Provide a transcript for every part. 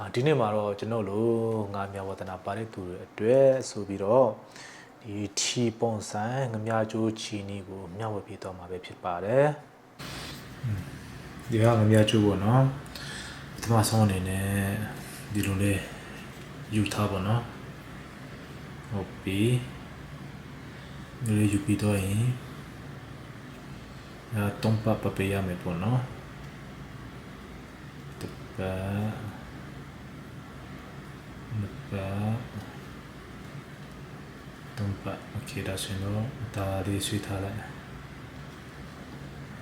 အာဒီနေ့မှာတော့ကျွန်တော်တို့ငါမြဝဒနာပါတဲ့သူတွေအတွက်ဆိုပြီးတော့ဒီထီပုံစံငမြကျိုးချီနီကိုမျှဝေပေးတော့မှာပဲဖြစ်ပါတယ်ဒီကငမြကျိုးပေါ့နော်ပထမဆုံးအနေနဲ့ဒီလိုလေးယူထားပါနော်ဟုတ်ပြီဒီလိုယူပြီးတော့ရင်အဲတုံးပပပေးရမယ်ပေါ့နော်တပတ် ba donc pas ok ဒါဆိုရင်တော့ဒါလေးဆွေးထားလိုက်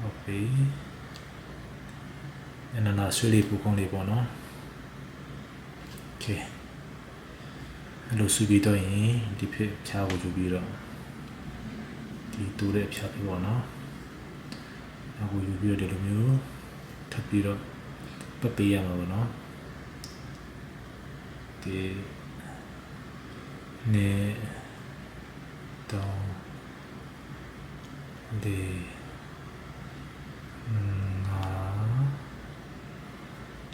ဟုတ်ပြီအနနာဆွေးလေးပူကောင်းလေးပေါ့နော် ok အဲ့လိုဆွေးပြီးတော့ရင်ဒီဖြစ်ဖြားကိုယူပြီးတော့ဒီတူတဲ့ဖြားပြီးပေါ့နော်အခုယူပြီးတော့ဒီလိုမျိုးထပ်ပြီးတော့ပတ်ပေးရမှာပေါ့နော်ဒီ နေတော့ဒီငါ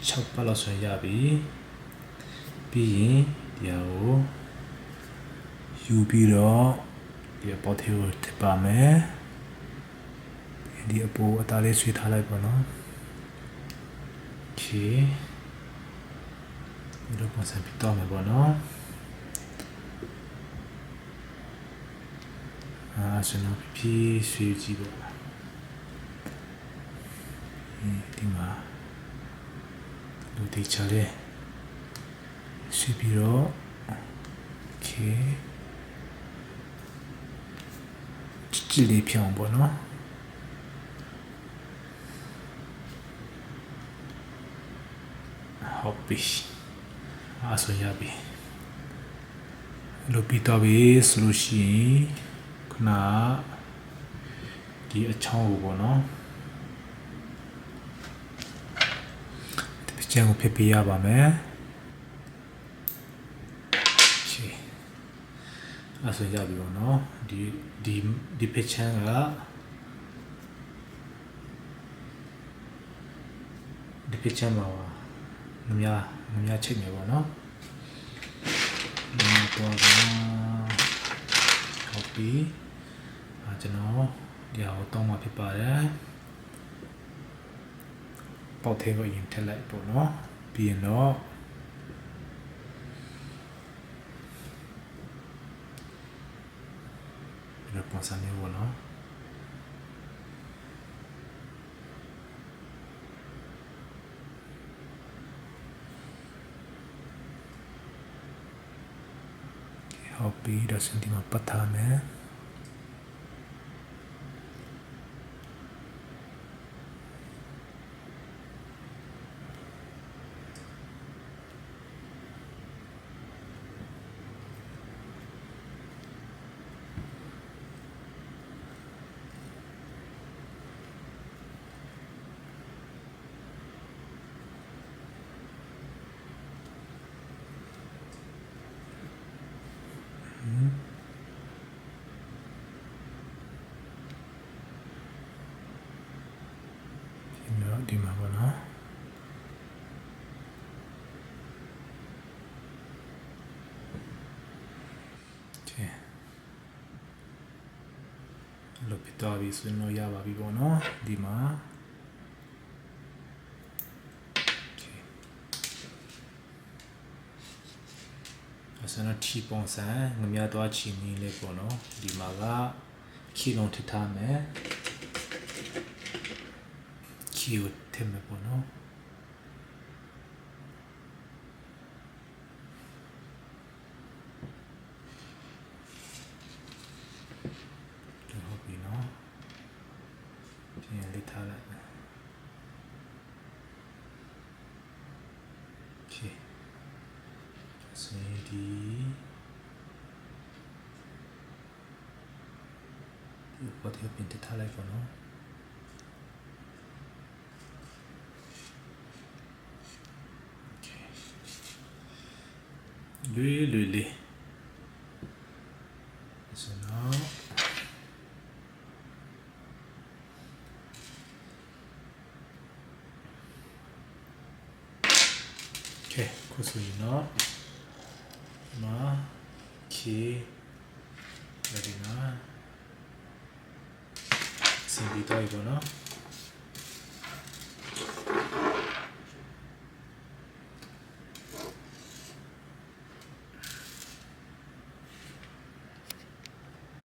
6ပတ်လောက်ဆိုရင်ရပြီပြီးရင်ဒီဟာကိုယူပြီးတော့ဒီအပေါ်သေးကိုထပ်ပါမယ်ဒီအပေါ်အသားလေးဆွေးထားလိုက်ပါတော့ okay ဒီလိုပုံစံပြတော့မယ်ပေါ့နော် အာကျွန်တော်ဖြည်းရွှေကြည့်ပေါ့ဒီမှာလူတီချလေးရွှေပြီးတော့ okay ကြည့်လေးဖြောင်းပေါ့နော်ဟုတ်ပြီအားဆိုရပြီလို့ပြီးတော့ပြီဆိုလို့ရှိရင် ခုနဒီအချောင်းကိုပေါ့နော်ဒီချမ်းကိုဖြစ်ပြရပါမယ်ရှေးအားဆိုရပြီပေါ့နော်ဒီဒီဒီပချမ်းကဒီပချမ်းမှာငများငများချိတ်မယ်ပေါ့နော်ဒီတော့ကဟုတ်ပြီအဲ ကျွန်တော်ဒီဟာကိုတောင်းမှဖြစ်ပါတယ်ပေါက်သေးကိုရင်ထည့်လိုက်ပေါ့နော်ပြီးရင်တော့ဒီလိုပုံစံမျိုးပေါ့နော်ဟုတ်ပြီဒါဆိုဒီမှာပတ်ထားမယ် ဒီမှာပေါ့နော်လို့ပြတော်ပြီးဆွေးနွေးရပါပြီပေါ့နော်ဒီမှာအစနထီပုံစံငမြသွားချီနေလေးပေါ့နော်ဒီမှာကခီလုံးထထားမယ် ကြီးကိုထင်မယ်ပေါ့နော်ဟုတ်ပြီနော်ပြန်လေးထားလိုက်โอเคစေဒီဒီဘာတွေပြင်ထားလိုက်ပါနော် ရင်တော့ဒီမှာ k ဒါဒီမှာစင်ပြီးတော့ပေါ့နော်